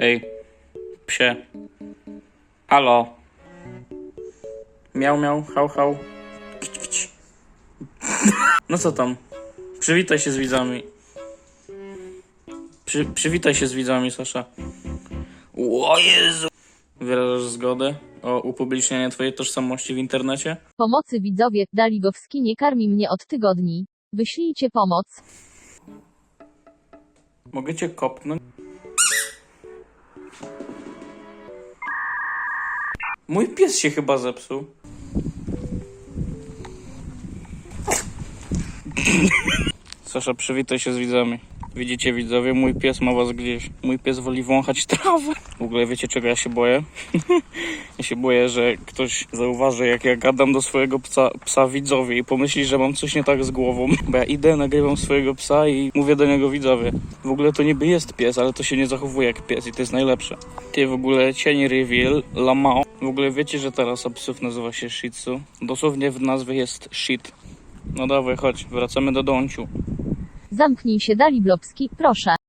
Ej, psie. Halo. Miał, miał, hał, hał. Kić, kić. No co tam? Przywitaj się z widzami. Przy, przywitaj się z widzami, Sasza. O Jezu! Wyrażasz zgodę o upublicznianie twojej tożsamości w internecie? Pomocy widzowie, Daligowski nie karmi mnie od tygodni. Wyślijcie pomoc. Mogę cię kopnąć? Mój pies się chyba zepsuł. Sasza, przywitaj się z widzami. Widzicie widzowie, mój pies ma was gdzieś. Mój pies woli wąchać trawę. W ogóle wiecie czego ja się boję? ja się boję, że ktoś zauważy jak ja gadam do swojego psa, psa widzowie i pomyśli, że mam coś nie tak z głową. Bo ja idę, nagrywam swojego psa i mówię do niego widzowie. W ogóle to niby jest pies, ale to się nie zachowuje jak pies i to jest najlepsze. Ty w ogóle cień reveal, lamao. W ogóle wiecie, że teraz psów nazywa się shih tzu? Dosłownie w nazwie jest shit. No dawaj, chodź, wracamy do Donciu. Zamknij się Daliblowski, proszę.